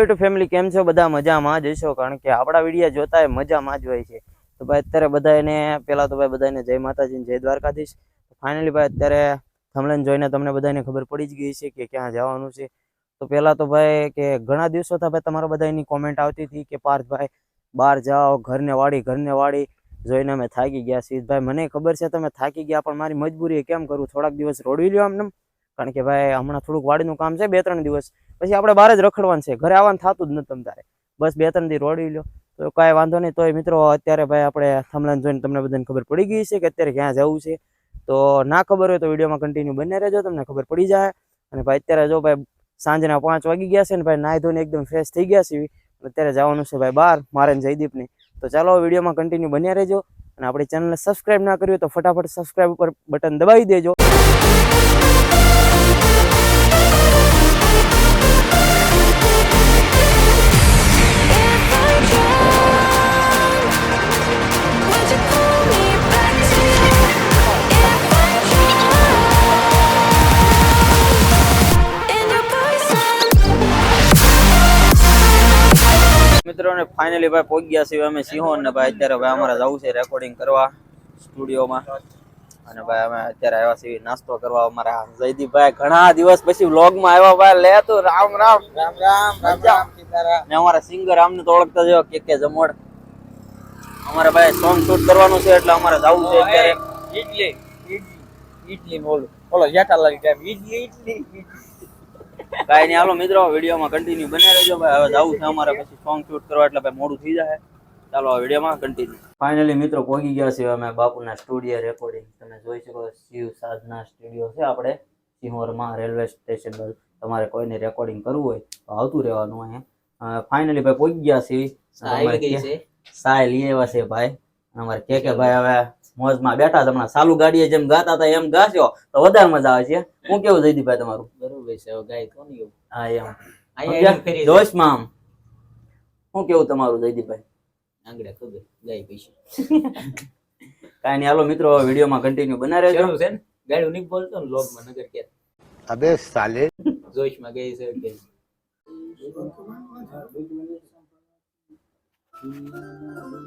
YouTube family કેમ છો? બધા મજામાં જ હશો? કારણ કે આપણા વિડીયા જોતા એ મજામાં જ હોય છે. તો ભાઈ, અત્યારે બધાને પહેલાં તો ભાઈ બધાને જય માતાજી જય દ્વારકાધીશ. ફાઇનલી ભાઈ, અત્યારે થમલેન જોઈને તમને બધાને ખબર પડી જ ગઈ છે કે ક્યાં જવાનું છે. તો પહેલા તો ભાઈ, કે ઘણા દિવસોથી ભાઈ, તમારા બધા એની કોમેન્ટ આવતી હતી કે પાર્થભાઈ બહાર જાઓ, ઘરને વાળી ઘરને વાળી. જોઈને અમે થાકી ગયા છીએ. મને ખબર છે તમે થાકી ગયા, પણ મારી મજબૂરી કેમ કરું? થોડાક દિવસ રોડવી લ્યો આમને કારણ કે ભાઈ, હમણાં થોડુંક વાડીનું કામ છે, બે ત્રણ દિવસ. પછી આપણે બહાર જ રખડવાનું છે. ઘરે આવવાનું થતું જ નથી તમ બસ બે ત્રણ દી રોડી લો તો કાંઈ વાંધો નહીં. તોય મિત્રો, અત્યારે ભાઈ આપણે થમલાન જોઈને તમને બધાને ખબર પડી ગઈ છે કે અત્યારે ક્યાં જવું છે. તો ના ખબર હોય તો વિડીયોમાં કન્ટિન્યુ બને રહેજો. તમને ખબર પડી જાય. અને ભાઈ, અત્યારે જો ભાઈ સાંજના પાંચ વાગી ગયા છે ને ભાઈ, નાહી ધોઈને એકદમ ફ્રેશ થઈ ગયા છે અત્યારે જવાનું છે ભાઈ બહાર, મારે જયદીપને. તો ચાલો વિડીયોમાં કન્ટિન્યુ બન્યા રહેજો. અને આપણી ચેનલને સબસ્ક્રાઇબ ના કર્યું તો ફટાફટ સબસ્ક્રાઇબ ઉપર બટન દબાવી દેજો. મિત્રોને ફાઇનલી ભાઈ પહોંચી ગયા છીએ અમે સિંહોન ને ભાઈ અત્યારે ભાઈ અમારે જવું છે રેકોર્ડિંગ કરવા સ્ટુડિયોમાં અને ભાઈ અમે અત્યારે આવ્યા છીએ નાસ્તો કરવા અમારા જયદીપભાઈ ઘણા દિવસ પછી વ્લોગમાં આવ્યા ભાઈ. લે તું રામ રામ. રામ રામ રામ રામ ને અમારા સિંગર આમને તો ઓળખતા જો કે કે જમોડ. અમારે ભાઈ સોંગ શૂટ કરવાનું છે એટલે અમારે જવું છે અત્યારે. ઇડલી ઇડલી ઇડલી ઓલું ઓલો જેઠાલાલ ટાઈમ ઇડલી ઇડલી કાંઈ નહીં હાલો મિત્રો વિડીયોમાં કન્ટિન્યુ બને રહેજો ભાઈ. હવે જવું છે અમારે પછી સોંગ શૂટ કરવા એટલે ભાઈ મોડું થઈ જાય. ચાલો વિડીયોમાં કન્ટિન્યુ ફાઇનલી મિત્રો પહોંચી ગયા છીએ અમે બાપુના સ્ટુડિયો રેકોર્ડિંગ તમે જોઈ શકો શિવ સાધના સ્ટુડિયો છે આપણે સિંહોરમાં રેલવે સ્ટેશન પર. તમારે કોઈને રેકોર્ડિંગ કરવું હોય તો આવતું રહેવાનું અહીંયા. ફાઇનલી ભાઈ પહોંચી ગયા છીએ. સાય લઈ આવ્યા છે ભાઈ. અમારે કે કે ભાઈ હવે મોજમાં બેઠા હમણાં સાલું ગાડીએ જેમ ગાતા હતા એમ ગાશો તો વધારે મજા આવે છે. હું કેવું જયદીભાઈ તમારું? બરોબર છે ગાય કોની હા એમ. જોશમાં આમ. હું કેવું તમારું જયદીભાઈ આંગળે ખબર ગાય પૈસા કાંઈ નહીં હાલો મિત્રો વિડીયોમાં કન્ટિન્યુ બનાવે રહ્યો છે ને? ગાડી નહીં બોલતો ને લોગમાં નગર કે. અબે સાલે. જોશમાં ગઈ છે કે. Thank you.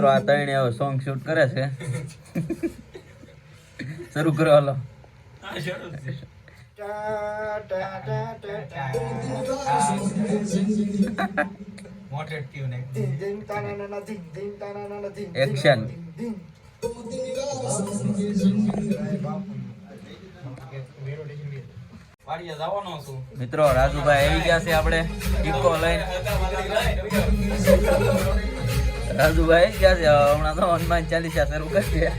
મિત્રો આ ત્રણે હવે સોંગ શૂટ કરે છે. શરૂ કરો હાલો. એક્શન મિત્રો રાજુભાઈ આવી ગયા છે આપણે ઇકો લઈને. રાજુભાઈ ક્યાં છે? હમણાં તો હનુમાન ચાલીસા શરૂ કરશે